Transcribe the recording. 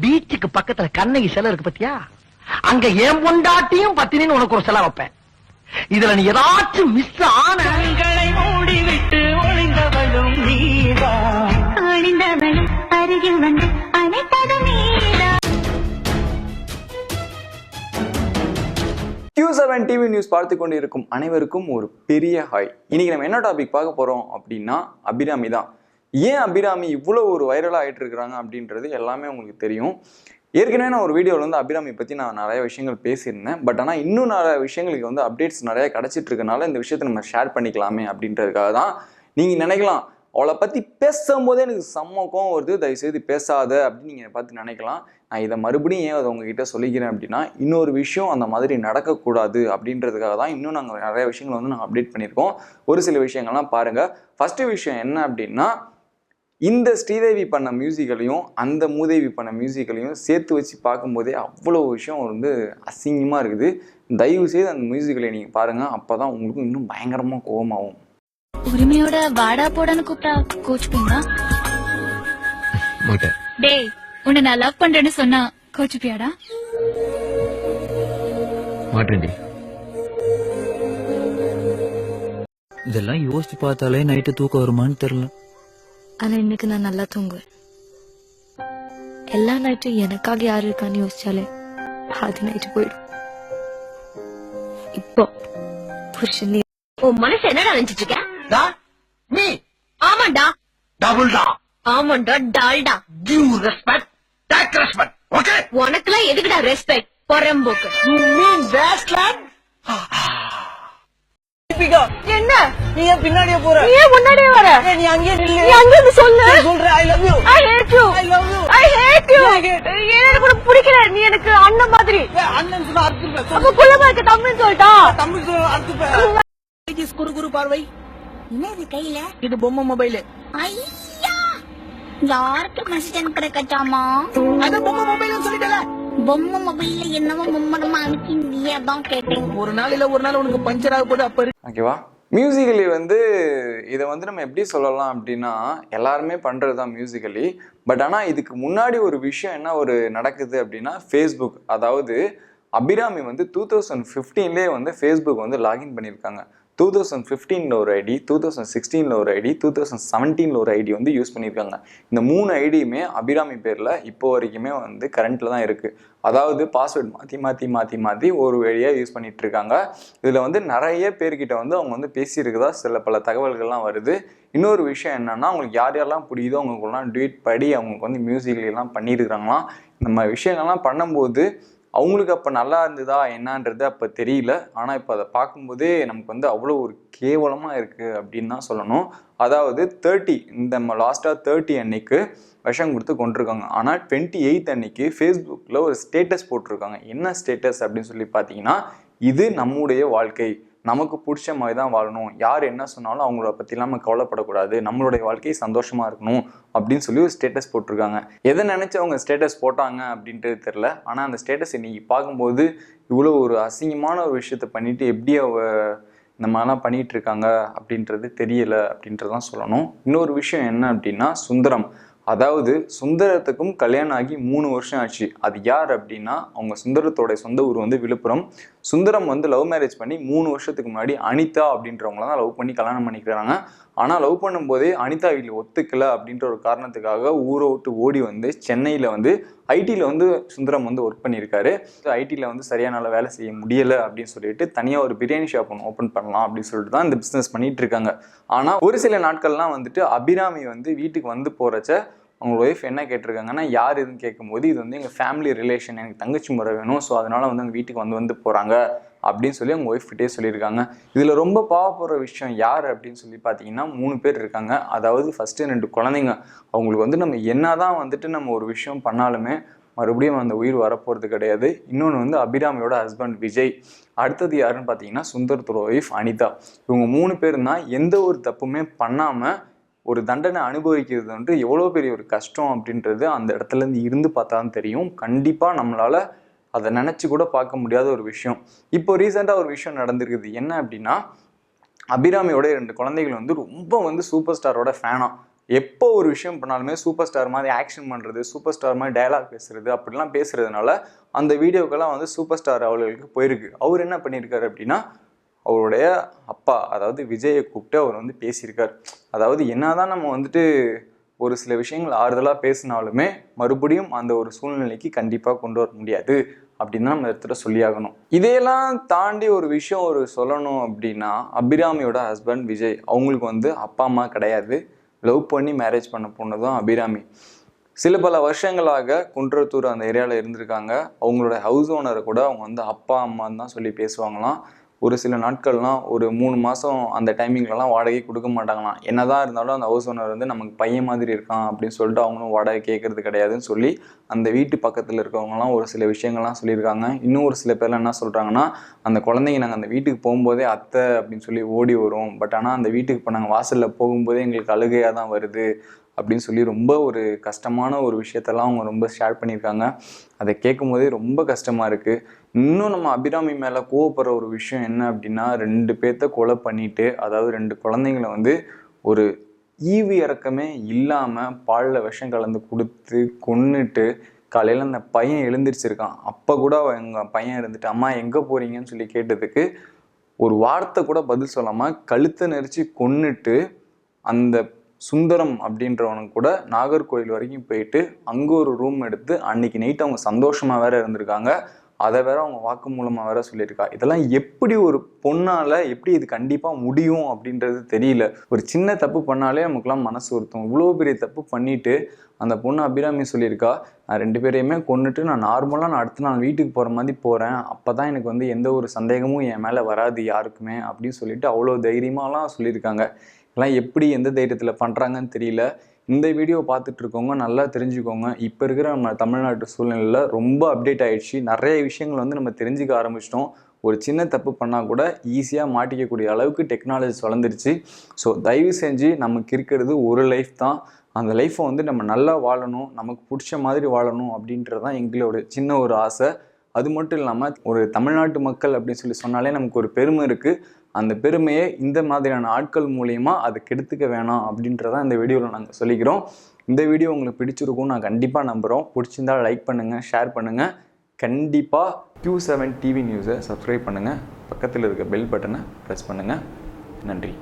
பீச்சுக்கு பக்கத்துல கண்ணகி சிலை இருக்கு பத்தியா? அங்க ஏன் பொண்டாட்டியும் பத்தினின்னு உனக்கு ஒரு சிலை வைப்பேன். இதுல நீ ஏதாச்சும் மிஸ் ஆன மூடிவிட்டு ஒளிந்தவளும் ஒளிந்தவளும் அருகில் வந்து அனைத்ததும் நீதான் கியூ செவன் டிவி நியூஸ் பார்த்து கொண்டு இருக்கும் அனைவருக்கும் ஒரு பெரிய ஹாய் இன்னைக்கு நம்ம என்ன டாபிக் பார்க்க போறோம் அப்படின்னா அபிராமி தான் ஏன் அபிராமி இவ்வளோ ஒரு வைரலாக ஆகிட்டு இருக்கிறாங்க அப்படின்றது எல்லாமே உங்களுக்கு தெரியும். ஏற்கனவே நான் ஒரு வீடியோவில் வந்து அபிராமி பற்றி நான் நிறைய விஷயங்கள் பேசியிருந்தேன். பட் ஆனால் இன்னும் நிறைய விஷயங்களுக்கு வந்து அப்டேட்ஸ் நிறைய கிடச்சிட்டு இருக்கனால இந்த விஷயத்தை நம்ம ஷேர் பண்ணிக்கலாமே அப்படின்றதுக்காக தான் நீங்கள் நினைக்கலாம். அவளை பற்றி பேசும்போதே எனக்கு செம்ம கோவம் வருது. தயவுசெய்து பேசாத அப்படின்னு நீங்கள் பார்த்து நினைக்கலாம். நான் இதை மறுபடியும் ஏன் அதை உங்ககிட்ட சொல்லிக்கிறேன் அப்படின்னா இன்னொரு விஷயம் அந்த மாதிரி நடக்கக்கூடாது அப்படின்றதுக்காக தான் இன்னும் நாங்கள் நிறைய விஷயங்களை வந்து நாங்கள் அப்டேட் பண்ணியிருக்கோம். ஒரு சில விஷயங்கள்லாம் பாருங்கள் ஃபஸ்ட்டு விஷயம் என்ன அப்படின்னா இந்த ஸ்ரீதேவி பண்ண மியூசிக்கலையும் அந்த மூதேவி பண்ண மியூசிக்கலையும் சேர்த்து வச்சு பார்க்கும்போதே அவ்வளோ விஷயம் வந்து அசிங்கமாக இருக்குது. தயவு செய்து அந்த மியூசிக்கலை நீங்கள் பாருங்கள் அப்போ தான் உங்களுக்கு இன்னும் பயங்கரமாக கோவமாகும். உரிமையோட வாடா போடான்னு கூப்பிட்டா கோச்சுப்பீங்களா மாட்டேன். டேய் உன்னை நான் லவ் பண்றேன்னு சொன்னா கோச்சுப்பியாடா மாட்டேன்டி இதெல்லாம் யோசிச்சு பார்த்தாலே நைட்டு தூக்கம் வருமான்னு தெரியல. ஆனா இன்னைக்கு நான் நல்லா தூங்குவேன். எல்லா நைட்டும் எனக்காக யாரு இருக்கான்னு யோசிச்சாலே பாதி நைட்டு போயிடும். இப்போ புருஷன் நீ உன் மனசு என்னடா நினைச்சிட்டு இருக்க? நீ. ஆமாண்டா. டபுள் டா ஆமாண்டா Dalda. Give respect take respect okay உனக்குலாம் எதுக்குடா ரெஸ்பெக்ட் பொறம்போக்கு. மீன் வேஸ்ட்லேண்ட் என்ன? நீ ஏன் பின்னாடியே போற? நீ ஏன் முன்னாடியே வர? நீ அங்கேயே நில்லு. நீ அங்க இருந்து சொல்லு. நான் சொல்றேன் I love you I hate you I love you I hate you எனக்கு கூட பிடிக்கல? நீ எனக்கு அண்ணன் மாதிரி. அண்ணன் சொன்னா அறுத்துப்பேன் அப்ப குள்ளமா இருக்க தம்பின்னு சொல்லிட்டா? தம்பி சொன்னா அறுத்துப்பேன் குறு குறு பார்வை. என்னது கையில? இது பொம்மை மொபைல். ஐயா! யாருக்கு மெசேஜ் அனுப்புற கச்சாமா அது பொம்மை மொபைல் சொல்லிட்டல. பொம்மை மொபைல்ல என்னவோ மும்மரமா அனுப்பிங்க அதான் கேட்டேன். ஒரு நாள் இல்ல ஒரு நாள் உனக்கு பஞ்சர் ஆக போது அப்ப. ஓகேவா மியூசிக்கலி வந்து இதை வந்து நம்ம எப்படி சொல்லலாம் அப்படின்னா எல்லாருமே பண்ணுறது தான் மியூசிக்கலி பட் ஆனால் இதுக்கு முன்னாடி ஒரு விஷயம் என்ன ஒரு நடக்குது அப்படின்னா ஃபேஸ்புக் அதாவது அபிராமி வந்து டூ தௌசண்ட் ஃபிஃப்டீன்லேயே வந்து ஃபேஸ்புக் வந்து லாகின் பண்ணியிருக்காங்க. டூ தௌசண்ட் ஃபிஃப்டீனில் ஒரு ஐடி டூ தௌசண்ட் சிக்ஸ்டீனில் ஒரு ஐடி டூ தௌசண்ட் செவன்டீனில் ஒரு ஐடி வந்து யூஸ் பண்ணியிருக்காங்க. இந்த மூணு ஐடியுமே அபிராமி பேரில் இப்போ வரைக்குமே வந்து கரண்ட்டில் தான் இருக்குது அதாவது பாஸ்வேர்ட் மாற்றி மாற்றி மாற்றி மாற்றி ஒரு வழியாக யூஸ் பண்ணிகிட்ருக்காங்க இருக்காங்க இதில் வந்து நிறைய பேர்கிட்ட வந்து அவங்க வந்து பேசியிருக்கதா சில பல தகவல்கள்லாம் வருது. இன்னொரு விஷயம் என்னென்னா அவங்களுக்கு யார் யாரெல்லாம் பிடிக்குதோ அவங்களுக்குலாம் ட்வீட் படி அவங்களுக்கு வந்து மியூசிக்லாம் பண்ணியிருக்கிறாங்களாம். இந்த மாதிரி விஷயங்கள்லாம் பண்ணும்போது அவங்களுக்கு அப்போ நல்லா இருந்ததா என்னன்றது அப்போ தெரியல. ஆனால் இப்போ அதை பார்க்கும்போதே நமக்கு வந்து அவ்வளோ ஒரு கேவலமாக இருக்குது அப்படின்னு தான் சொல்லணும். அதாவது தேர்ட்டி இந்த நம்ம லாஸ்ட்டாக தேர்ட்டி அன்னைக்கு விஷம் கொடுத்து கொண்டிருக்காங்க. ஆனால் டுவெண்ட்டி எயித் அன்னைக்கு ஃபேஸ்புக்கில் ஒரு ஸ்டேட்டஸ் போட்டிருக்காங்க. என்ன ஸ்டேட்டஸ் அப்படின்னு சொல்லி பார்த்தீங்கன்னா இது நம்முடைய வாழ்க்கை. நமக்கு பிடிச்ச மாதிரி தான் வாழணும். யார் என்ன சொன்னாலும் அவங்கள பற்றிலாம் நம்ம கவலைப்படக்கூடாது. நம்மளுடைய வாழ்க்கை சந்தோஷமாக இருக்கணும் அப்படின்னு சொல்லி ஒரு ஸ்டேட்டஸ் போட்டிருக்காங்க. எதை நினச்சி அவங்க ஸ்டேட்டஸ் போட்டாங்க அப்படின்றது தெரில ஆனால் அந்த ஸ்டேட்டஸ் இன்னைக்கு பார்க்கும்போது இவ்வளோ ஒரு அசிங்கமான ஒரு விஷயத்த பண்ணிட்டு எப்படி அவ இந்த மாதிரிலாம் பண்ணிகிட்டு இருக்காங்க அப்படின்றது தெரியல அப்படின்றதான் சொல்லணும். இன்னொரு விஷயம் என்ன அப்படின்னா சுந்தரம். அதாவது சுந்தரத்துக்கும் கல்யாணம் ஆகி மூணு வருஷம் ஆச்சு. அது யார் அப்படின்னா அவங்க சுந்தரத்தோட சொந்த ஊர் வந்து விழுப்புரம். சுந்தரம் வந்து லவ் மேரேஜ் பண்ணி மூணு வருஷத்துக்கு முன்னாடி அனிதா அப்படின்றவங்கள தான் லவ் பண்ணி கல்யாணம் பண்ணிக்கிறாங்க. ஆனால் லவ் பண்ணும்போதே அனிதா வீட்டில் ஒத்துக்கல அப்படின்ற ஒரு காரணத்துக்காக ஊரை விட்டு ஓடி வந்து சென்னையில் வந்து ஐடியில் வந்து சுந்தரம் வந்து ஒர்க் பண்ணியிருக்காரு. ஐடியில் வந்து சரியான வேலை செய்ய முடியலை அப்படின்னு சொல்லிட்டு தனியாக ஒரு பிரியாணி ஷாப் ஒன்று ஓப்பன் பண்ணலாம் அப்படின்னு சொல்லிட்டு தான் இந்த பிஸ்னஸ் பண்ணிகிட்டு இருக்காங்க. ஆனால் ஒரு சில நாட்கள்லாம் வந்துட்டு அபிராமி வந்து வீட்டுக்கு வந்து போகிறச்ச அவங்க ஒய்ஃப் என்ன கேட்டிருக்காங்கன்னா யார் இதுன்னு கேட்கும்போது இது வந்து எங்கள் ஃபேமிலி ரிலேஷன் எனக்கு தங்கச்சி முறை வேணும் ஸோ அதனால் வந்து அவங்க வீட்டுக்கு வந்து வந்து போகிறாங்க அப்படின்னு சொல்லி அவங்க ஒய்ஃப்கிட்டே சொல்லியிருக்காங்க. இதில் ரொம்ப பாவப்படுற விஷயம் யார் அப்படின்னு சொல்லி பார்த்தீங்கன்னா மூணு பேர் இருக்காங்க. அதாவது ஃபஸ்ட்டு ரெண்டு குழந்தைங்க. அவங்களுக்கு வந்து நம்ம என்ன தான் வந்துட்டு நம்ம ஒரு விஷயம் பண்ணாலுமே மறுபடியும் அந்த உயிர் வரப்போகிறது கிடையாது. இன்னொன்று வந்து அபிராமியோட ஹஸ்பண்ட் விஜய். அடுத்தது யாருன்னு பார்த்தீங்கன்னா சுந்தரத்தோட ஒய்ஃப் அனிதா. இவங்க மூணு பேர் தான் எந்த ஒரு தப்புமே பண்ணாமல் ஒரு தண்டனை அனுபவிக்கிறது வந்து எவ்வளோ பெரிய ஒரு கஷ்டம் அப்படின்றது அந்த இடத்துல இருந்து இருந்து பார்த்தா தான் தெரியும். கண்டிப்பாக நம்மளால் அதை நினச்சி கூட பார்க்க முடியாத ஒரு விஷயம். இப்போ ரீசெண்டாக ஒரு விஷயம் நடந்திருக்குது. என்ன அப்படின்னா அபிராமியோட ரெண்டு குழந்தைகள் வந்து ரொம்ப வந்து சூப்பர் ஸ்டாரோட ஃபேனாக எப்போ ஒரு விஷயம் பண்ணாலுமே சூப்பர் ஸ்டார் மாதிரி ஆக்ஷன் பண்ணுறது சூப்பர் ஸ்டார் மாதிரி டயலாக் பேசுறது அப்படிலாம் பேசுறதுனால அந்த வீடியோக்கெல்லாம் வந்து சூப்பர் ஸ்டார் அவர்களுக்கு போயிருக்கு. அவர் என்ன பண்ணியிருக்காரு அப்படின்னா அவருடைய அப்பா அதாவது விஜயை கூப்பிட்டு அவர் வந்து பேசியிருக்கார். அதாவது என்னதான் நம்ம வந்துட்டு ஒரு சில விஷயங்கள் ஆறுதலாக பேசினாலுமே மறுபடியும் அந்த ஒரு சூழ்நிலைக்கு கண்டிப்பாக கொண்டு வர முடியாது அப்படின்னு தான் நம்ம இடத்துல சொல்லியாகணும். இதையெல்லாம் தாண்டி ஒரு விஷயம் ஒரு சொல்லணும் அப்படின்னா அபிராமியோட ஹஸ்பண்ட் விஜய் அவங்களுக்கு வந்து அப்பா அம்மா கிடையாது. லவ் பண்ணி மேரேஜ் பண்ண பொண்ணு தான் அபிராமி. சில பல வருஷங்களாக குன்றத்தூர் அந்த ஏரியாவில் இருந்திருக்காங்க. அவங்களோட ஹவுஸ் ஓனரை கூட அவங்க வந்து அப்பா அம்மான்னு தான் சொல்லி பேசுவாங்களாம். ஒரு சில நாட்கள்லாம் ஒரு மூணு மாதம் அந்த டைமிங்லலாம் வாடகை கொடுக்க மாட்டாங்களாம். என்னதான் இருந்தாலும் அந்த ஹவுஸ் ஓனர் வந்து நமக்கு பையன் மாதிரி இருக்கான் அப்படின்னு சொல்லிட்டு அவங்களும் வாடகை கேட்கறது கிடையாதுன்னு சொல்லி அந்த வீட்டு பக்கத்தில் இருக்கவங்கலாம் ஒரு சில விஷயங்கள்லாம் சொல்லியிருக்காங்க. இன்னும் ஒரு சில பேர்லாம் என்ன சொல்கிறாங்கன்னா அந்த குழந்தைங்க நாங்கள் அந்த வீட்டுக்கு போகும்போதே அத்தை அப்படின்னு சொல்லி ஓடி வரும். பட் ஆனால் அந்த வீட்டுக்கு இப்போ நாங்கள் வாசலில் போகும்போதே எங்களுக்கு அழுகையாக தான் வருது. அப்படின்னு சொல்லி ரொம்ப ஒரு கஷ்டமான ஒரு விஷயத்தெல்லாம் அவங்க ரொம்ப ஷேர் பண்ணியிருக்காங்க. அதை கேட்கும் போதே ரொம்ப கஷ்டமாக இருக்குது இன்னும் நம்ம அபிராமி மேலே கோவப்படுற ஒரு விஷயம் என்ன அப்படின்னா ரெண்டு பேர்த்த கொலை பண்ணிட்டு அதாவது ரெண்டு குழந்தைங்களை வந்து ஒரு ஈவு இறக்கமே இல்லாமல் பாலில் விஷம் கலந்து கொடுத்து கொன்னுட்டு காலையில் அந்த பையன் எழுந்திரிச்சிருக்கான். அப்போ கூட எங்கள் பையன் இருந்துட்டு அம்மா எங்கே போகிறீங்கன்னு சொல்லி கேட்டதுக்கு ஒரு வார்த்தை கூட பதில் சொல்லாமல் கழுத்தை நெரிச்சு கொன்னுட்டு அந்த சுந்தரம் அப்படின்றவனும் கூட நாகர்கோவில் வரைக்கும் போயிட்டு அங்கே ஒரு ரூம் எடுத்து அன்னைக்கு நைட் அவங்க சந்தோஷமாக வேற இருந்திருக்காங்க. அதை வேற அவங்க வாக்கு மூலமாக வேற சொல்லியிருக்கா. இதெல்லாம் எப்படி ஒரு பொண்ணால் எப்படி இது கண்டிப்பாக முடியும் அப்படின்றது தெரியல. ஒரு சின்ன தப்பு பண்ணாலே நமக்குலாம் மனசு ஒருத்தம் இவ்வளோ பெரிய தப்பு பண்ணிட்டு அந்த பொண்ணு அபிராமி சொல்லியிருக்கா நான் ரெண்டு பேரையுமே கொண்டுட்டு நான் நார்மலாக நான் அடுத்த நாள் வீட்டுக்கு போகிற மாதிரி போகிறேன் அப்போ தான் எனக்கு வந்து எந்த ஒரு சந்தேகமும் என் மேலே வராது யாருக்குமே அப்படின்னு சொல்லிட்டு அவ்வளோ தைரியமாலாம் சொல்லியிருக்காங்க. எல்லாம் எப்படி எந்த தைரியத்தில் பண்ணுறாங்கன்னு தெரியல. இந்த வீடியோ பார்த்துட்டு இருக்கவங்க நல்லா தெரிஞ்சுக்கோங்க. இப்போ இருக்கிற நம்ம தமிழ்நாட்டு சூழ்நிலையில் ரொம்ப அப்டேட் ஆயிடுச்சு. நிறைய விஷயங்கள் வந்து நம்ம தெரிஞ்சுக்க ஆரம்பிச்சிட்டோம். ஒரு சின்ன தப்பு பண்ணால் கூட ஈஸியாக மாட்டிக்கக்கூடிய அளவுக்கு டெக்னாலஜிஸ் வளர்ந்துருச்சு ஸோ தயவு செஞ்சு நமக்கு இருக்கிறது ஒரு லைஃப் தான். அந்த லைஃப்பை வந்து நம்ம நல்லா வாழணும். நமக்கு பிடிச்ச மாதிரி வாழணும் அப்படின்றது தான் எங்களோட சின்ன ஒரு ஆசை. அது மட்டும் இல்லாமல் ஒரு தமிழ்நாட்டு மக்கள் அப்படின்னு சொல்லி சொன்னாலே நமக்கு ஒரு பெருமை இருக்குது அந்த பெருமையை இந்த மாதிரியான ஆட்கள் மூலயமா அதை கெடுத்துக்க வேணாம் அப்படின்றத இந்த வீடியோவில் நாங்கள் சொல்லிக்கிறோம். இந்த வீடியோ உங்களுக்கு பிடிச்சிருக்கும் நான் கண்டிப்பாக நம்புகிறோம் பிடிச்சிருந்தா லைக் பண்ணுங்கள் ஷேர் பண்ணுங்கள் கண்டிப்பாக Q செவன் டிவி நியூஸை சப்ஸ்கிரைப் பண்ணுங்கள் பக்கத்தில் இருக்க பெல் பட்டனை ப்ரெஸ் பண்ணுங்கள் நன்றி.